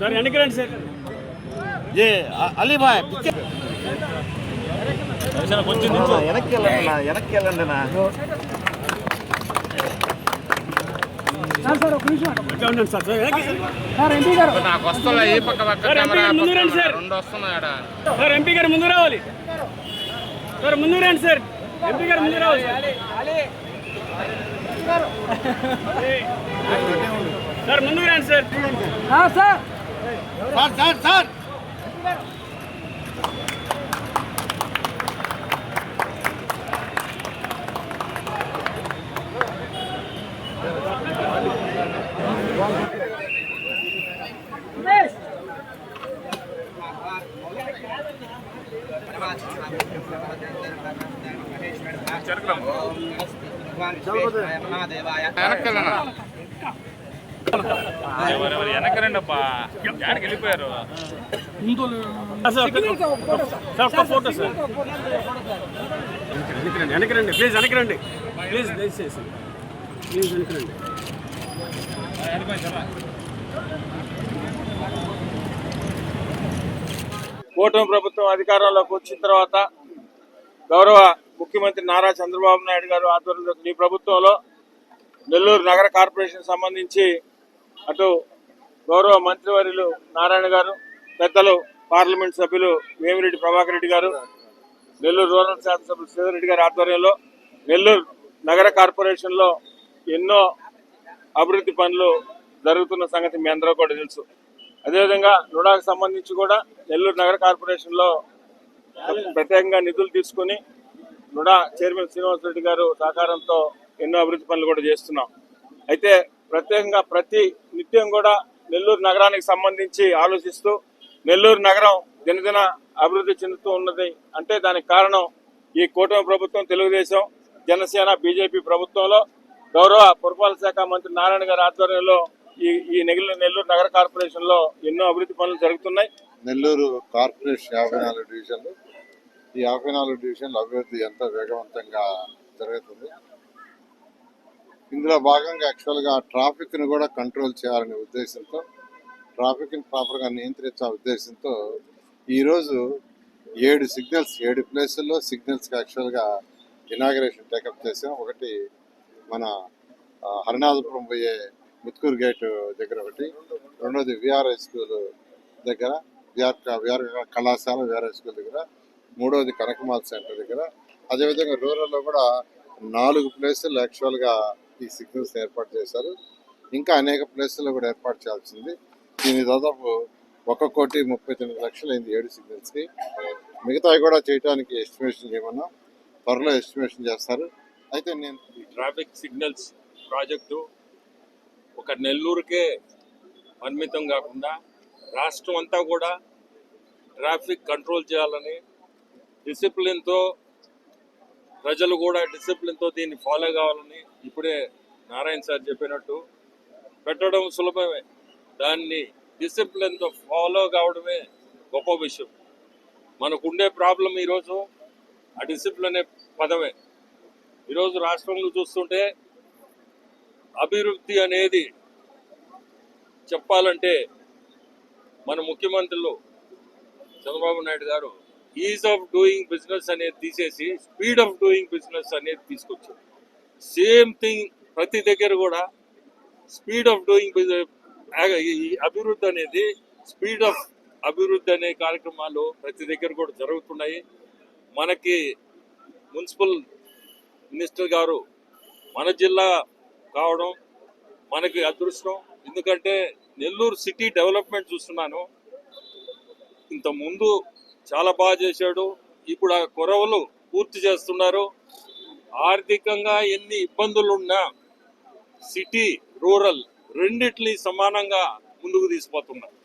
Sir వెనక్కి రండి sir. ఏ Ali bye కొంచెం వెనక్కి వెళ్ళండి వెనక్కి వెళ్ళండి నా. నాకు వస్తున్నా పక్క పక్క రండి వస్తున్నాయి సార్ ఎంపీ గారు ముందు రావాలి. సార్ ముందు రండి సార్. ఎంపీ గారు ముందు రావాలి. సార్. సార్ ముందు రండి sir. Sir. Sir sir sir. వెనక్కి ఎవరెవరు అబ్బా యాడికి వెళ్ళిపోయారు? Photo sir. ప్లీజ్ వెనక్కి రండి ప్లీజ్ దయచేసి ప్లీజ్ వెనక్కి రండి కూటమి ప్రభుత్వం అధికారంలోకి వచ్చిన తర్వాత గౌరవ ముఖ్యమంత్రి నారా చంద్రబాబు నాయుడు గారు ఆధ్వర్యంలో ఈ ప్రభుత్వంలో నెల్లూరు నగర కార్పొరేషన్ సంబంధించి అటు గౌరవ మంత్రివర్యులు నారాయణ గారు పెద్దలు పార్లమెంట్ సభ్యులు వేమిరెడ్డి ప్రభాకర్ రెడ్డి గారు నెల్లూరు రూరల్ శాసనసభ్యులు శ్రీధర్ గారి ఆధ్వర్యంలో నెల్లూరు నగర కార్పొరేషన్లో ఎన్నో అభివృద్ధి పనులు జరుగుతున్న సంగతి మీ అందరూ కూడా తెలుసు. అదేవిధంగా నుడాకు సంబంధించి కూడా నెల్లూరు నగర కార్పొరేషన్లో ప్రత్యేకంగా నిధులు తీసుకుని నుడా చైర్మన్ శ్రీనివాసరెడ్డి గారు సహకారంతో ఎన్నో అభివృద్ధి పనులు కూడా చేస్తున్నాం. అయితే ప్రత్యేకంగా ప్రతి నిత్యం కూడా నెల్లూరు నగరానికి సంబంధించి ఆలోచిస్తూ నెల్లూరు నగరం దినదిన అభివృద్ధి చెందుతూ ఉన్నది అంటే దానికి కారణం ఈ కూటమి ప్రభుత్వం తెలుగుదేశం జనసేన బీజేపీ ప్రభుత్వంలో గౌరవ పురపాలక శాఖ మంత్రి నారాయణ గారి ఆధ్వర్యంలో ఈ ఈ నెగిలిన నెల్లూరు నగర కార్పొరేషన్లో ఎన్నో అభివృద్ధి పనులు జరుగుతున్నాయి. నెల్లూరు కార్పొరేషన్ యాభై నాలుగు డివిజన్లు. ఈ యాభై నాలుగు డివిజన్ల అభివృద్ధి ఎంతో వేగవంతంగా జరుగుతుంది ఇందులో భాగంగా యాక్చువల్గా ట్రాఫిక్ను కూడా కంట్రోల్ చేయాలనే ఉద్దేశంతో ట్రాఫిక్ని ప్రాపర్గా నియంత్రించే ఉద్దేశంతో ఈరోజు ఏడు సిగ్నల్స్ ఏడు ప్లేసుల్లో సిగ్నల్స్కి యాక్చువల్గా ఇనాగరేషన్ టేకప్ చేసాం ఒకటి మన హరినాథపురం పోయే ముత్కూరు గేట్ దగ్గర ఒకటి. రెండోది హై స్కూల్ దగ్గర విఆర్ విఆర్ కళాశాల విఆర్ఐ స్కూల్ దగ్గర. మూడోది కనకమాల్ సెంటర్ దగ్గర. అదేవిధంగా రూరల్లో కూడా నాలుగు ప్లేసులు యాక్చువల్గా ఈ సిగ్నల్స్ ఏర్పాటు చేశారు. ఇంకా అనేక ప్లేసుల్లో కూడా ఏర్పాటు చేయాల్సింది. దీని దాదాపు ఒక కోటి ముప్పై తొమ్మిది లక్షలు అయింది ఏడు సిగ్నల్స్కి. మిగతావి కూడా చేయడానికి ఎస్టిమేషన్ చేయమన్నా త్వరలో ఎస్టిమేషన్ చేస్తారు. అయితే నేను ఈ ట్రాఫిక్ సిగ్నల్స్ ప్రాజెక్టు ఒక నెల్లూరుకే పరిమితం కాకుండా రాష్ట్రం అంతా కూడా ట్రాఫిక్ కంట్రోల్ చేయాలని డిసిప్లిన్తో ప్రజలు కూడా డిసిప్లిన్తో దీన్ని ఫాలో కావాలని ఇప్పుడే నారాయణ సార్ చెప్పినట్టు పెట్టడం సులభమే. దాన్ని డిసిప్లిన్తో ఫాలో కావడమే గొప్ప విషయం. మనకుండే ప్రాబ్లం ఈరోజు ఆ డిసిప్లిన్ అనే పదమే. ఈరోజు రాష్ట్రంలో చూస్తుంటే అభివృద్ధి అనేది చెప్పాలంటే మన ముఖ్యమంత్రులు చంద్రబాబు నాయుడు గారు ఈజ్ ఆఫ్ డూయింగ్ బిజినెస్ అనేది తీసేసి స్పీడ్ ఆఫ్ డూయింగ్ బిజినెస్ అనేది తీసుకొచ్చారు. సేమ్ థింగ్ ప్రతి దగ్గర కూడా స్పీడ్ ఆఫ్ డూయింగ్ ఈ అభివృద్ధి అనేది స్పీడ్ ఆఫ్ అభివృద్ధి అనే కార్యక్రమాలు ప్రతి దగ్గర కూడా జరుగుతున్నాయి. మనకి మున్సిపల్ మినిస్టర్ గారు మన జిల్లా కావడం మనకి అదృష్టం. ఎందుకంటే నెల్లూరు సిటీ డెవలప్మెంట్ చూస్తున్నాను. ఇంత ముందు చాలా బాగా చేశాడు. ఇప్పుడు ఆ కొరవలు పూర్తి చేస్తున్నారు. ఆర్థికంగా ఎన్ని ఇబ్బందులు ఉన్నా సిటీ రూరల్ రెండిట్ని సమానంగా ముందుకు తీసిపోతున్నారు.